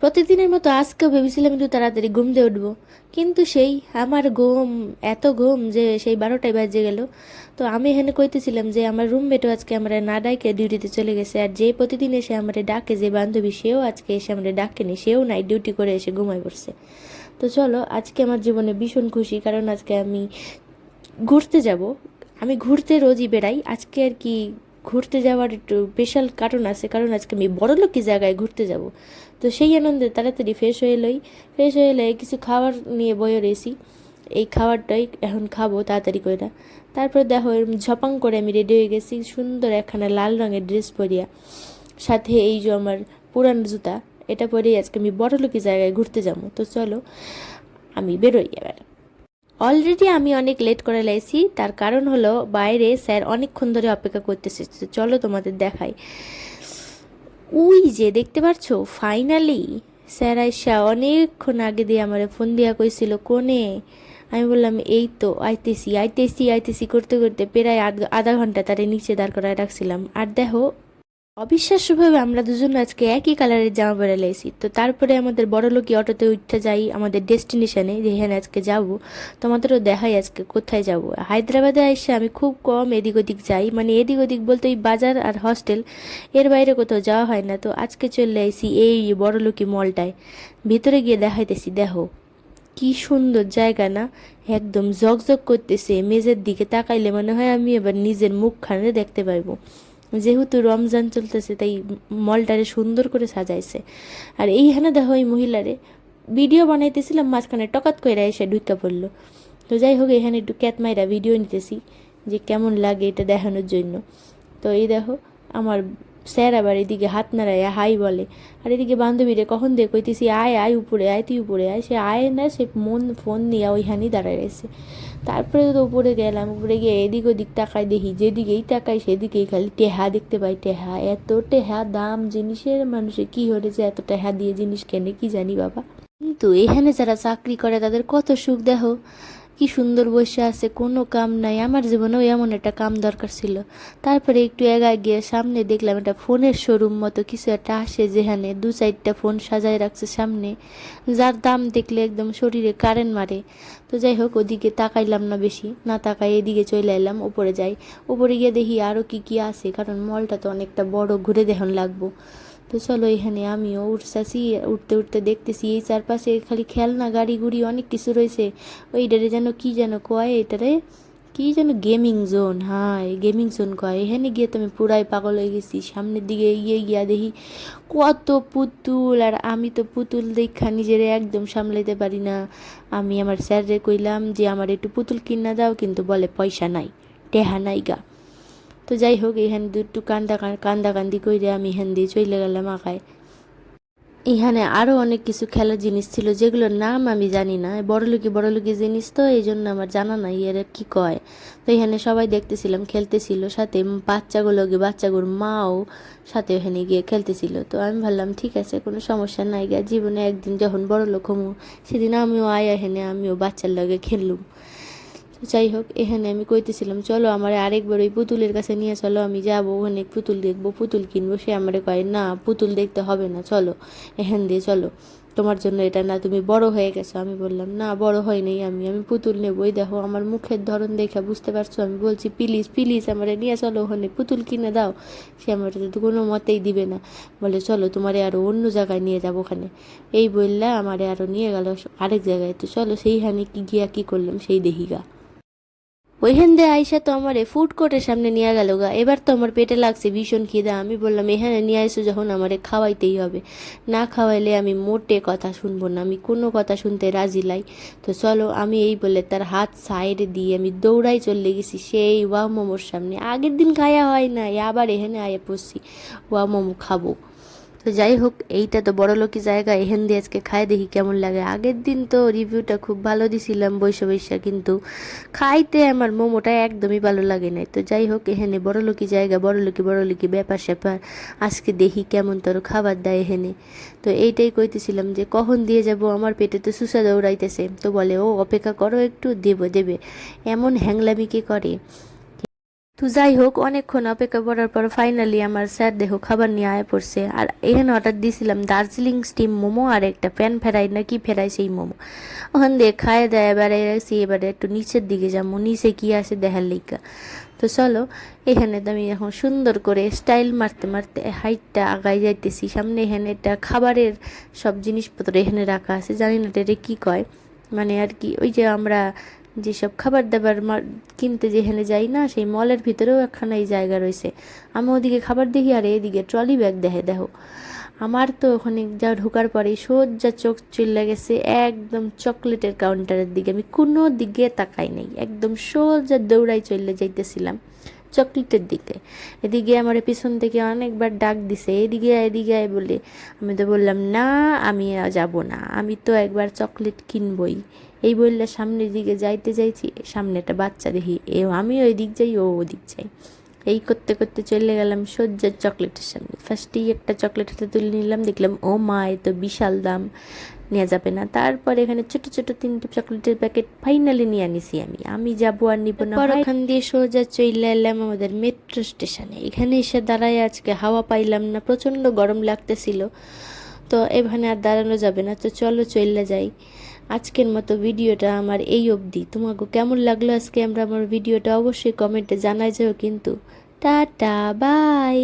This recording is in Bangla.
প্রতিদিনের মতো আজকেও ভেবেছিলাম একটু তাড়াতাড়ি ঘুম দিয়ে উঠবো। কিন্তু সেই আমার ঘুম, এত ঘুম যে সেই বারোটায় বাজে গেল। তো আমি এখানে কইতেছিলাম যে আমার রুমমেটও আজকে আমরা না ডাকে ডিউটিতে চলে গেছে। আর যে প্রতিদিন এসে আমার ডাকে, যে বান্ধবী সেও আজকে এসে আমরা ডাকেনি, সেও নাই ডিউটি করে এসে ঘুমায় পড়ছে। তো চলো, আজকে আমার জীবনে ভীষণ খুশি, কারণ আজকে আমি ঘুরতে যাব। আমি ঘুরতে রোজই বেড়াই। আজকে আর কি ঘুরতে যাওয়ার একটু স্পেশাল কারণ আছে, কারণ আজকে আমি বড়লোকি জায়গায় ঘুরতে যাব। তো সেই আনন্দে তাড়াতাড়ি ফ্রেশ হয়ে লই ফ্রেশ হয়ে লই কিছু খাবার নিয়ে বয়ে রয়েছি এই খাবারটাই এখন খাব তাড়াতাড়ি করে। তারপর দেখো এরম ঝপাং করে আমি রেডি হয়ে গেছি, সুন্দর একখানা লাল রঙের ড্রেস পরিয়া। সাথে এই যে আমার পুরান জুতা, এটা পরেই আজকে আমি বড়লোকি জায়গায় ঘুরতে যাব। তো চলো, আমি বেরোই এবার। অলরেডি আমি অনেক লেট করে লাইছি, তার কারণ হলো বাইরে স্যার অনেকক্ষণ ধরে অপেক্ষা করতেছে। চলো তোমাদের দেখাই। উই যে, দেখতে পারছ? ফাইনালি স্যার আইসা অনেকক্ষণ আগে দিয়ে আমার ফোন দিয়া কইছিল, কোনে? আমি বললাম, এই তো, আইতেছি আইতেছি আইতেছি, করতে করতে প্রায় আধা ঘণ্টা তারে নিচে দাঁড় করায় রাখছিলাম। আর দেখো অবিশ্বাস্যভাবে আমরা দুজন আজকে একই কালারের জামা পরে লাইছি তো তারপরে আমাদের বড় লোকই অটোতে উঠতে যাই, আমাদের ডেস্টিনেশনে যেখানে আজকে যাব তোমাদেরও দেখাই আজকে কোথায় যাব। হায়দ্রাবাদে এসে আমি খুব কম এদিক ওদিক যাই মানে এদিক ওদিক বলতে ওই বাজার আর হস্টেল এর বাইরে কোথাও যাওয়া হয় না। তো আজকে চলে আইছি এই বড় লোকি মলটায়। ভিতরে গিয়ে দেখাইতেছি, দেখো, কি সুন্দর জায়গা না, একদম জকজক করতেছে মেজের দিকে তাকাইলে মনে হয় আমি এবার নিজের মুখখানে দেখতে পাইবো। যেহেতু রমজান চলতেছে, তাই মলটারে সুন্দর করে সাজাইছে। আর এই এইখানে দেখো এই মহিলারে ভিডিও বানাইতেছিলাম, মাঝখানে টকাত কইরা এসে ঢুকা পড়ল। তো যাই হোক, এখানে একটু ক্যাতমাইরা ভিডিও নিতেছি, যে কেমন লাগে এটা দেখানোর জন্য। তো এই দেখো, আমার স্যার আবার এদিকে হাত নাড়ায় হাই বলে, আর এদিকে বান্ধবীরে কখন দিয়ে? কইতেছি, আয় আয়, উপরে আয়, তুই উপরে আয়। সে আয় না, সে মন, ফোন নিয়ে ওইখানেই দাঁড়ায় রয়েছে। তারপরে তো উপরে গেলাম, উপরে গিয়ে এদিক ওদিক তাকাই দেখি, যেদিকেই তাকাই সেদিকেই খালি টেহা দেখতে পাই, টেহা। এত টেহা দাম, জিনিসের মানুষে কি হয়েছে এত টেহা দিয়ে জিনিস কেনে, কি জানি বাবা। কিন্তু এখানে যারা চাকরি করে তাদের কত সুখ, দেখো। কি সুন্দর বসে আছে, কোনো কাম নাই। আমার জীবনেও এমন একটা কাম দরকার ছিল। তারপরে একটু এগায় গিয়ে সামনে দেখলাম একটা ফোনের শোরুম মতো কিছু একটা আসে যেখানে দু চারটা ফোন সাজায় রাখছে সামনে। যার দাম দেখলে একদম শরীরে কারেন্ট মারে। তো যাই হোক, ওদিকে তাকাইলাম না বেশি। না তাকাই এদিকে চলে এলাম, উপরে যাই। উপরে গিয়ে দেখি আরও কি কি আছে, কারণ মলটা তো অনেকটা বড়, ঘুরে দেখুন লাগবো। তো চলো এখানে আমিও উঠতেছি, উঠতে উঠতে দেখতেছি এই চারপাশে খালি খেলনা গাড়ি গুড়ি অনেক কিছু রয়েছে। ওইটারে যেন কি যেন কয়, এটারে কি যেন গেমিং জোন হ্যাঁ গেমিং জোন কয়। এখানে গিয়ে তো আমি পুরাই পাগল হয়ে গেছি। সামনের দিকে এগিয়ে গিয়া দেখি কত পুতুল, আর আমি তো পুতুল দেখা নিজেরে একদম সামলাইতে পারি না। আমি আমার স্যাররে কইলাম যে, আমার একটু পুতুল কিনা দাও, কিন্তু বলে পয়সা নাই, টেহা নাই গা। তো যাই হোক এখানে দুটু কান্দা কান্দা কান্দি কইরে আমি এখান দিয়ে চলে গেলাম আঁকায়। এখানে আরও অনেক কিছু খেলার জিনিস ছিল, যেগুলোর নাম আমি জানি না। বড়লুকি বড়লুকি জিনিস তো, এই জন্য আমার জানা নাই এর কি কয়। তো এখানে সবাই দেখতেছিলাম, খেলতেছিল, সাথে বাচ্চাগুলো গিয়ে বাচ্চাগুলোর মাও সাথে ওখানে গিয়ে খেলতেছিল। তো আমি ভাবলাম, ঠিক আছে, কোনো সমস্যা নাই গা, জীবনে একদিন যখন বড় লোক হমু, সেদিন আমিও আয় এখানে, আমিও বাচ্চার লগে খেললুম। যাই হোক এখানে আমি কইতেছিলাম, চলো আমার আরেকবার ওই পুতুলের কাছে নিয়ে চলো, আমি যাব, ওখানে পুতুল দেখব, পুতুল কিনবো। সে আমারে কয়, না, পুতুল দেখতে হবে না, চলো, এখান দিয়ে চলো। তোমার জন্য এটা না, তুমি বড় হয়ে গেছো। আমি বললাম, না, বড় হয় নাই আমি আমি পুতুল নেবই। দেখো, আমার মুখের ধরন দেখে বুঝতে পারছ? আমি বলছি, প্লিজ প্লিজ আমারে নিয়ে চলো, ওখানে পুতুল কিনে দাও। সে আমার তো কোনো মতেই দিবে না। বলে, চলো, তোমারে আরও অন্য জায়গায় নিয়ে যাব ওখানে। এই বললে আমারে আরও নিয়ে গেল আরেক জায়গায়। তো চলো, সেইখানে কি গিয়া কি করলাম? সেই দেহিগা ওইখান দিয়ে আইসা তো আমার ফুড কোর্টের সামনে নিয়ে গেল গা। এবার তো আমার পেটে লাগছে ভীষণ খিদা। আমি বললাম, এখানে নিয়ে আইসো যখন আমারে খাওয়াইতেই হবে। না খাওয়াইলে আমি মোটে কথা শুনব না। আমি কোনো কথা শুনতে রাজি লাই। তো চলো, আমি এই বলে তার হাত সাইডে দিয়ে আমি দৌড়াই চলে গেছি সেই ওয়া মোমোর সামনে। আগের দিন খাওয়া হয় না আবার এখানে আয়ে পড়ছি। ওয়া মোমো খাব। তো যাই হোক, এইটা তো বড় লোকি জায়গা। এখান দিয়ে আজকে খাই দেখি কেমন লাগে। আগের দিন তো রিভিউটা খুব ভালো দিছিলাম বৈশা বৈশা কিন্তু খাইতে আমার মোমোটা একদমই ভালো লাগে নাই। তো যাই হোক এখানে বড় লোকি জায়গা, বড় লোকি বড় লোকি ব্যাপার স্যাপার। আজকে দেখি কেমন তোর খাবার দেয় এখানে তো এইটাই কইতেছিলাম যে, কখন দিয়ে যাব? আমার পেটে তো সুসা দৌড়াইতেছে তো বলে, ও, অপেক্ষা করো একটু, দেব, দেবে। এমন হ্যাংলামি কে করে? তো যাই হোক, অনেকক্ষণ অপেক্ষা করার পর ফাইনালি আমার স্যার দেখো খাবার নিয়ে আয় পড়ছে। আর এখানে অর্ডার দিয়েছিলাম দার্জিলিং স্টিম মোমো আর একটা প্যান ফেরাই না কি ফেরাই সেই মোমো। ওখান দিয়ে খায় দেয় এবারে রাখছি এবারে একটু নিচের দিকে যাব, নিচে কি আছে দেখার লিগা। তো চলো, এখানে তো আমি এখন সুন্দর করে স্টাইল মারতে মারতে হাইটটা আগাই যাইতেছি। সামনে এখানে একটা খাবারের সব জিনিসপত্র এখানে রাখা আছে। জানি না এটা কি কয়। মানে আর কি, ওই যে আমরা যেসব খাবার দাবার কিনতে যেখানে যাই না, সেই মলের ভিতরেও একখানা এই জায়গা রয়েছে। আমি ওদিকে খাবার দেখি আর এদিকে ট্রলি ব্যাগ দেখে, দেখো। আমার তো ওখানে যা ঢোকার পরে সোজা চোখ চলে গেছে একদম চকলেটের কাউন্টারের দিকে। আমি কোনো দিকে তাকাই নাই, একদম সোজা দৌড়াই চলে যাইতেছিলাম চকলেটের দিকে। এদিকে আমার পিছন থেকে অনেকবার ডাক দিছে, এদিকে এদিকে আয়, বলে। আমি তো বললাম, না, আমি যাব না। আমি তো একবার চকলেট কিনবই। এই বললে সামনের দিকে যাইতে যাইছি সামনে একটা বাচ্চা দেখি এ আমি ওই দিক যাই ও ওদিক যাই। এই করতে করতে চলে গেলাম সজ্জার চকলেটের সামনে। ফার্স্টেই একটা চকলেট হাতে তুলে নিলাম দেখলাম ও মা এ তো বিশাল দাম নেওয়া যাবে না। তারপর এখানে ছোট ছোট তিনটে চকলেটের প্যাকেট ফাইনালি নিয়ে আনিছি আমি। আমি যাব আর নিব না। ওখান দিয়ে সোজা চলে এলাম আমাদের মেট্রো স্টেশনে এখানে এসে দাঁড়ায় আজকে হাওয়া পাইলাম না প্রচণ্ড গরম লাগতেছিল। তো এখানে আর দাঁড়ানো যাবে না তো চলো চলে যাই। আজকের মতো ভিডিওটা আমার এই অবধি। তোমাকে কেমন লাগল আজকে আমরা আমার ভিডিওটা? অবশ্যই কমেন্টে জানাই যাও কিন্তু। Tata, bye!